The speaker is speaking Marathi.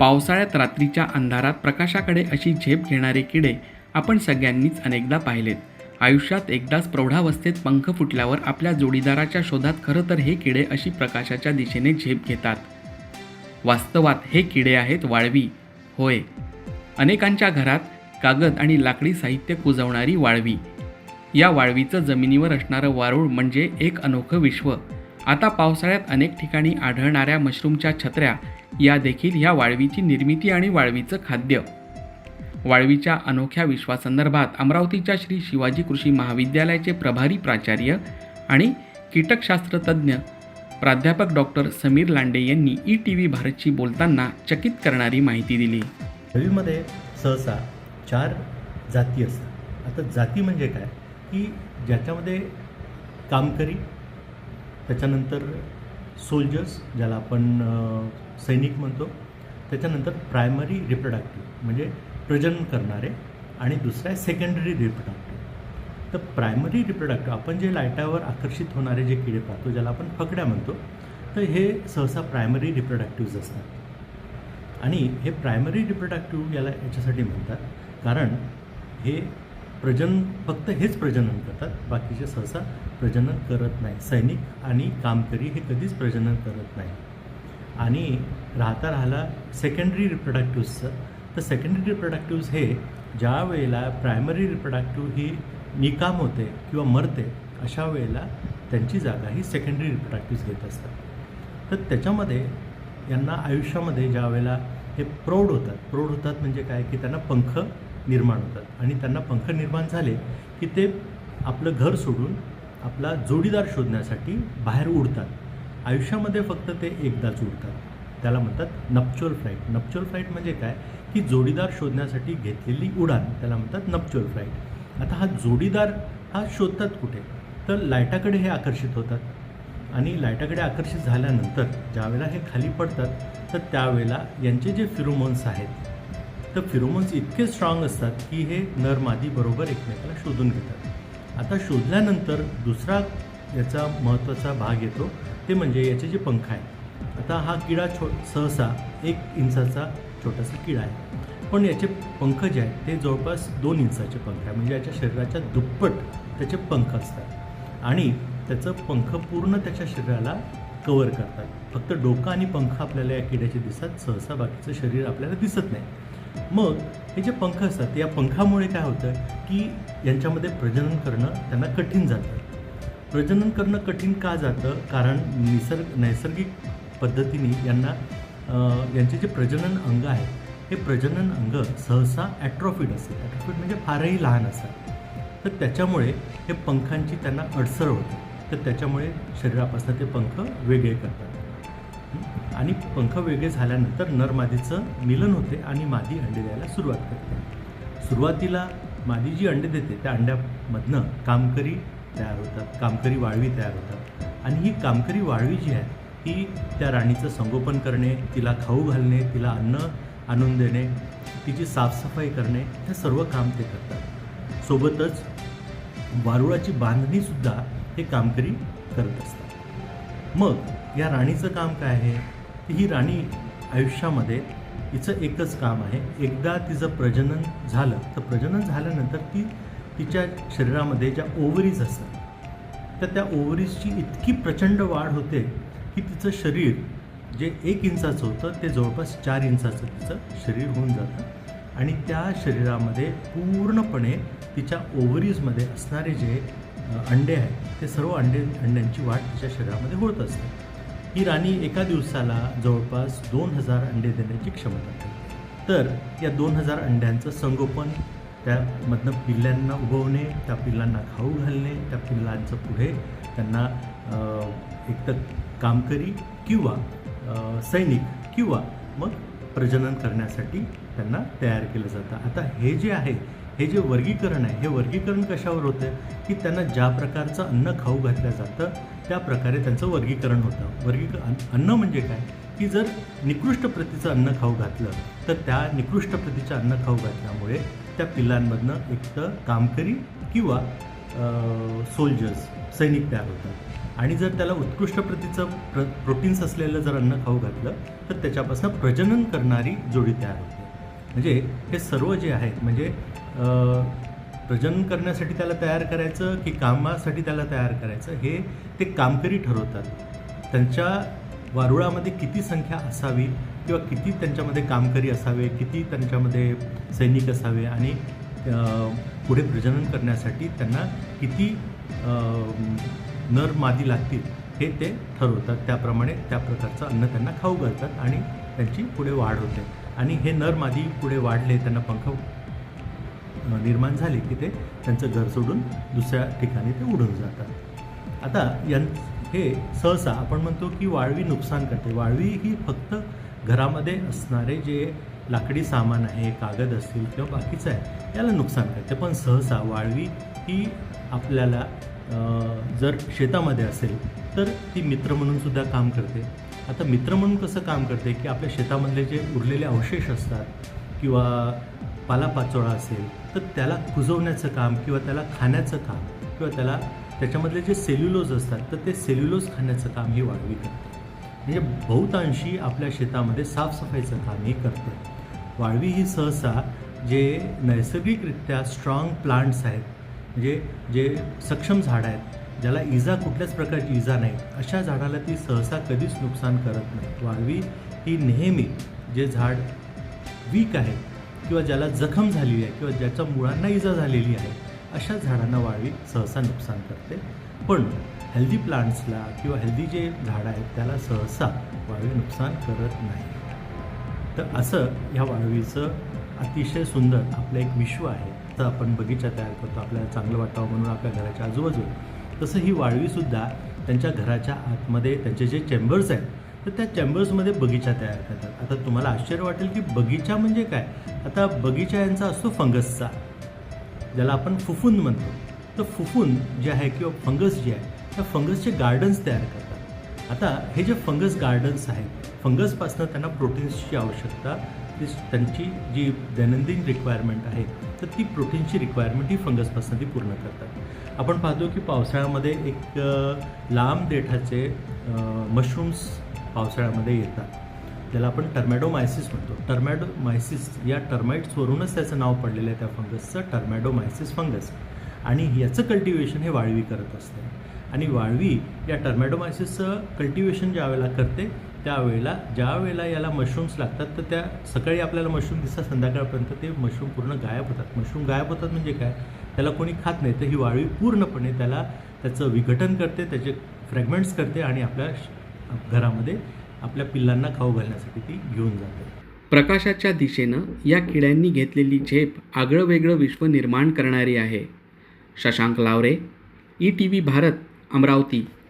पावसाळ्यात रात्रीच्या अंधारात प्रकाशाकडे अशी झेप घेणारे किडे आपण सगळ्यांनीच अनेकदा पाहिलेत. आयुष्यात एकदाच प्रौढावस्थेत पंख फुटल्यावर आपल्या जोडीदाराच्या शोधात खरं तर हे किडे अशी प्रकाशाच्या दिशेने झेप घेतात. वास्तवात हे किडे आहेत वाळवी. होय. अनेकांच्या घरात कागद आणि लाकडी साहित्य कुजवणारी वाळवी. या वाळवीचं जमिनीवर असणारं वारूळ म्हणजे एक अनोखं विश्व. आता पावसाळ्यात अनेक ठिकाणी आढळणाऱ्या मशरूमच्या छत्र्या या देखील ह्या वाळवीची निर्मिती आणि वाळवीचं खाद्य. वाळवीच्या अनोख्या विश्वासंदर्भात अमरावतीच्या श्री शिवाजी कृषी महाविद्यालयाचे प्रभारी प्राचार्य आणि कीटकशास्त्रतज्ञ प्राध्यापक डॉक्टर समीर लांडे यांनी ई टी व्ही भारतशी बोलताना चकित करणारी माहिती दिली. रवीमध्ये सहसा चार जाती असतात. आता जाती म्हणजे काय? की ज्याच्यामध्ये कामकरी त्याच्यानंतर सोल्जर्स ज्याला आपण सैनिक म्हणतो त्याच्यानंतर प्रायमरी रिप्रोडक्टिव्ह म्हणजे प्रजनन करणारे आणि दुसरं आहे सेकंडरी रिप्रोडक्टिव्ह तर प्रायमरी रिप्रोडक्टिव्ह आपण जे लाईटावर आकर्षित होणारे जे किडे पाहतो ज्याला आपण फकड्या म्हणतो तर हे सहसा प्रायमरी रिप्रोडक्टिव्ज असतात. आणि हे प्रायमरी रिप्रोडक्टिव्ह याला याच्यासाठी म्हणतात कारण हे प्रजनन फक्त हेच प्रजनन करतात बाकीचे सहसा प्रजनन करत नाही. सैनिक आणि कामकरी हे कधीच प्रजनन करत नाही. आणि राहता राहिला सेकंडरी रिप्रोडक्टिव्हचं तर सेकंडरी रिप्रोडक्टिव्ज हे ज्या वेळेला प्रायमरी रिप्रोडक्टिव्ह ही निकाम होते किंवा मरते अशा वेळेला त्यांची जागा ही सेकंडरी रिप्रोडक्टिव्ज घेत असतात. तर त्याच्यामध्ये यांना आयुष्यामध्ये ज्या वेळेला हे प्रौढ होतात प्रौढ होतात म्हणजे काय? की त्यांना पंख निर्माण होतात. आणि त्यांना पंख निर्माण झाले की ते आपलं घर सोडून आपला जोडीदार शोधण्यासाठी बाहेर उडतात. आयुष्यामध्ये फक्त ते एकदाच उडतात. त्याला म्हणतात नपच्युअल फ्लाईट नपच्युअल फ्लाईट म्हणजे काय? की जोडीदार शोधण्यासाठी घेतलेली उडान त्याला म्हणतात नपच्युअल फ्लाईट आता हा जोडीदार हा शोधतात कुठे? तर लायटाकडे हे आकर्षित होतात. आणि लायटाकडे आकर्षित झाल्यानंतर ज्यावेळेला हे खाली पडतात तर त्यावेळेला यांचे जे फिरोमोन्स आहेत तर फिरोमोन्स इतके स्ट्रॉंग असतात की हे नर मादी बरोबर एकमेकाला शोधून घेतात. आता शोधल्यानंतर दुसरा याचा महत्त्वाचा भाग येतो ते म्हणजे याचे जे पंख आहेत. आता हा किडा छो सहसा एक इंचाचा छोटासा किडा आहे. पण याचे पंख जे आहेत ते जवळपास दोन इंचाचे पंख आहे म्हणजे याच्या शरीराच्या दुप्पट त्याचे पंख असतात. आणि त्याचं पंख पूर्ण त्याच्या शरीराला कवर करतात. फक्त डोकं आणि पंख आपल्याला या किड्याचे दिसतात. सहसा बाकीचं शरीर आपल्याला दिसत नाही. मग हे जे पंख असतात या पंखामुळे काय होतं की यांच्यामध्ये प्रजनन करणं त्यांना कठीण जातं. प्रजनन करणं कठीण का जातं? कारण निसर्ग नैसर्गिक पद्धतीने यांना यांचे जे प्रजनन अंग आहेत हे प्रजनन अंग सहसा ॲट्रॉफिड असेल ॲट्रॉफिड म्हणजे फारही लहान असतात तर त्याच्यामुळे हे पंखांची त्यांना अडसर होते. तर त्याच्यामुळे शरीरापासून ते पंख वेगळे करतात. आणि पंख वेगळे झाल्यानंतर नरमादीचं मिलन होते आणि मादी अंडे द्यायला सुरुवात करते सुरुवातीला मादी जी अंडे देते त्या अंड्यामधनं कामकरी तयार होतात कामकरी वाळवी तयार होतात. आणि ही कामकरी वाळवी जी आहे ही त्या राणीचं संगोपन करणे तिला खाऊ घालणे तिला अन्न आणून देणे तिची साफसफाई करणे हे सर्व काम ते करतात. सोबतच वारुळाची बांधणीसुद्धा हे कामकरी करत असतात. मग या राणीचं काम काय आहे? की ही राणी आयुष्यामध्ये तिचं एकच काम आहे. एकदा तिचं प्रजनन झालं तर प्रजनन झाल्यानंतर ती तिच्या शरीरामध्ये ज्या ओव्हरीज असतात तर त्या ओव्हरीजची इतकी प्रचंड वाढ होते की तिचं शरीर जे एक इंचाचं होतं ते जवळपास चार इंचाचं तिचं शरीर होऊन जातं. आणि त्या शरीरामध्ये पूर्णपणे तिच्या ओव्हरीजमध्ये असणारे जे अंडे आहेत ते सर्व अंडे अंड्यांची वाढ तिच्या शरीरामध्ये होत असते. ही राणी एका दिवसाला जवळपास दोन हजार अंडे देण्याची क्षमता आहे. तर या दोन हजार अंड्यांचं संगोपन त्यामधनं पिल्ल्यांना उगवणे त्या पिल्लांना खाऊ घालणे त्या पिल्लांचं पुढे त्यांना एकतर एक तर कामकरी किंवा सैनिक किंवा मग प्रजनन करण्यासाठी त्यांना तयार केलं जातं. आता हे जे आहे हे जे वर्गीकरण आहे हे वर्गीकरण कशावर होतं? की त्यांना ज्या प्रकारचं अन्न खाऊ घातलं जातं त्या प्रकारे त्यांचं वर्गीकरण होतं. वर्गीक अन्न म्हणजे काय? की जर निकृष्ट प्रतीचं अन्न खाऊ घातलं तर त्या निकृष्ट प्रतीचं अन्न खाऊ घातल्यामुळे त्या पिल्लांमधनं एक तर कामकरी किंवा सोल्जर्स सैनिक तयार होतात. आणि जर त्याला उत्कृष्ट प्रतीचं प्र प्रोटीन्स असलेलं जर अन्न खाऊ घातलं तर त्याच्यापासून प्रजनन करणारी जोडी तयार होते. म्हणजे हे सर्व जे आहेत म्हणजे प्रजनन करण्यासाठी त्याला तयार करायचं की कामासाठी त्याला तयार करायचं हे ते कामकरी ठरवतात. त्यांच्या वारुळामध्ये किती संख्या असावी किंवा किती त्यांच्यामध्ये कामकरी असावे किती त्यांच्यामध्ये सैनिक असावे आणि पुढे प्रजनन करण्यासाठी त्यांना किती नर मादी लागतील हे ते ठरवतात. त्याप्रमाणे त्या प्रकारचं अन्न त्यांना खाऊ घालतात आणि त्यांची पुढे वाढ होते. आणि हे नर मादी पुढे वाढले त्यांना पंख निर्माण झाले की ते त्यांचं घर सोडून दुसऱ्या ठिकाणी ते उडून जातात. आता यां हे सहसा आपण म्हणतो की वाळवी नुकसान करते. वाळवी ही फक्त घरामध्ये असणारे जे लाकडी सामान आहे कागद असतील किंवा बाकीचं आहे याला नुकसान करते. पण सहसा वाळवी ही आपल्याला जर शेतामध्ये असेल तर ती मित्र म्हणून सुद्धा काम करते. आता मित्र म्हणून कसं काम करते की आपल्या शेतामधले जे उरलेले अवशेष असतात किंवा पालापाचोळा असेल तर त्याला कुजवण्याचं काम किंवा त्याला खाण्याचं काम किंवा त्याला त्याच्यामधले जे सेल्युलोज असतात तर ते सेल्युलोज खाण्याचं काम ही वाळवी करते. म्हणजे बहुतांशी आपल्या शेतामध्ये साफसफाईचं काम ही करते वाळवी ही सहसा जे नैसर्गिकरित्या स्ट्रॉंग प्लांट्स आहेत म्हणजे जे सक्षम झाडं आहेत ज्याला इजा कुठल्याच प्रकारची इजा नाही अशा झाडाला ती सहसा कधीच नुकसान करत नाही. वाळवी ही नेहमी जे झाड वीक आहे किंवा ज्याला जखम झालेली आहे किंवा ज्याच्या मुळांना इजा झालेली आहे अशा झाडांना वाळवी सहसा नुकसान करते. पण हेल्दी प्लांट्सला किंवा हेल्दी जे झाडं आहेत त्याला सहसा वाळवी नुकसान करत नाही. तर असं ह्या वाळवीचं अतिशय सुंदर आपलं एक विश्व आहे. तर आपण बगीचा तयार करतो आपल्याला चांगलं वाटावं म्हणून आपल्या घराच्या आजूबाजूला. तसं ही वाळवीसुद्धा त्यांच्या घराच्या आतमध्ये त्यांचे जे चेंबर्स आहेत तर त्या चेंबर्समध्ये बगीचा तयार करतात. आता तुम्हाला आश्चर्य वाटेल की बगीचा म्हणजे काय? आता बगीचा यांचा असतो फंगसचा ज्याला आपण फुफून म्हणतो. तर फुफून जे आहे किंवा फंगस जे आहे त्या फंगसचे गार्डन्स तयार करतात. आता हे जे फंगस गार्डन्स आहेत फंगसपासनं त्यांना प्रोटीन्सची आवश्यकता ती त्यांची जी दैनंदिन रिक्वायरमेंट आहे तर ती प्रोटीनची रिक्वायरमेंट ही फंगसपासून ती पूर्ण करतात. आपण पाहतो की पावसाळ्यामध्ये एक लांब देठाचे मशरूम्स पावसाळ्यामध्ये येतात. त्याला आपण टर्मॅडोमायसिस म्हणतो. टर्मॅडोमायसिस या टर्माइट्सवरूनच त्याचं नाव पडलेलं आहे त्या फंगसचं टर्मॅडोमायसिस फंगस आणि याचं कल्टिवेशन हे वाळवी करत असते. आणि वाळवी या टर्मॅडोमायसिसचं कल्टिवेशन ज्या वेळेला करते त्यावेळेला ज्या वेळेला याला मशरूम्स लागतात तर त्या सकाळी आपल्याला मशरूम दिसतात संध्याकाळपर्यंत ते मशरूम पूर्ण गायब होतात. मशरूम गायब होतात म्हणजे काय? त्याला कोणी खात नाही तर ही वाळवी पूर्णपणे त्याला त्याचं विघटन करते त्याचे फ्रॅगमेंट्स करते आणि आपल्या श- घरामध्ये आपल्या पिल्लांना खाऊ घालण्यासाठी ती घेऊन जाते. प्रकाशाच्या दिशेनं या किड्यांनी घेतलेली झेप आगळं वेगळं विश्व निर्माण करणारी आहे. Shashank Lavare E T V Bharat Amravati.